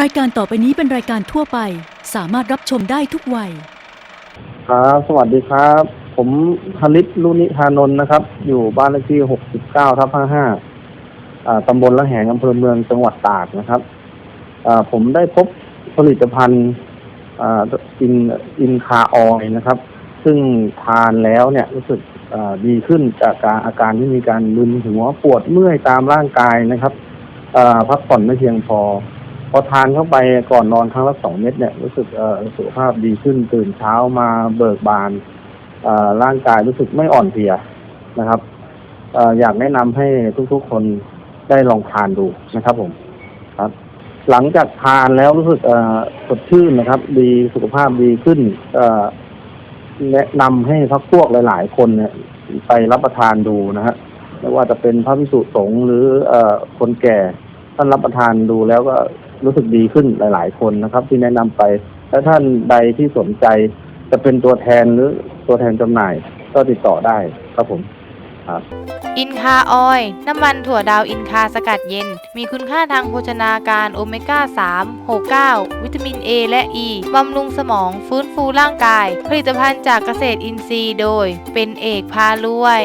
รายการต่อไปนี้เป็นรายการทั่วไป สามารถรับชมได้ทุกวัย ครับ สวัสดีครับ ผมธลิตลุนิธานนท์นะครับ อยู่บ้านเลขที่ 69 ทับ 55อ่าตำบลละแหงอำเภอเมืองจังหวัดตากนะครับอ่าผมได้พบผลิตภัณฑ์อ่าอินอินคาออยนะครับ ซึ่งทานแล้วเนี่ยรู้สึกอ่าดีขึ้นจากการอาการที่มีการมึนหัวปวดเมื่อยตามร่างกายนะครับอ่าพักผ่อนไม่เพียงพอ อทานเข้าไปก่อนนอนครั้งละสองเม็ดเนี่ยรู้สึกเอ่อสุขภาพดีขึ้นตื่นเช้ามาเบิกบานเอ่อร่างกายรู้สึกไม่อ่อนเพลียนะครับเอ่ออยากแนะนำให้ทุกๆคนได้ลองทานดูนะครับผมครับ หลังจากทานแล้วรู้สึกเอ่อสดชื่นนะครับ ดีสุขภาพดีขึ้น เอ่อแนะนำให้พักพวกหลาย ๆ คนเนี่ยไปรับประทานดูนะฮะไม่ว่าจะเป็นพระพิสุสงฆ์หรือเอ่อคนแก่ท่านรับประทานดูแล้วก็ รู้สึกดีขึ้นหลาย ๆ คนนะครับ ที่แนะนำไปและท่านใดที่สนใจจะเป็นตัวแทนหรือตัวแทนจำหน่ายก็ติดต่อได้ครับผมอินคาออยล์น้ำมันถั่วดาวอินคาสกัดเย็น มีคุณค่าทางโภชนาการโอเมก้า 3 6 9 วิตามิน A และ E บำรุงสมองฟื้นฟูร่างกาย ผลิตภัณฑ์จากเกษตรอินทรีย์โดย เป็นเอกพารวย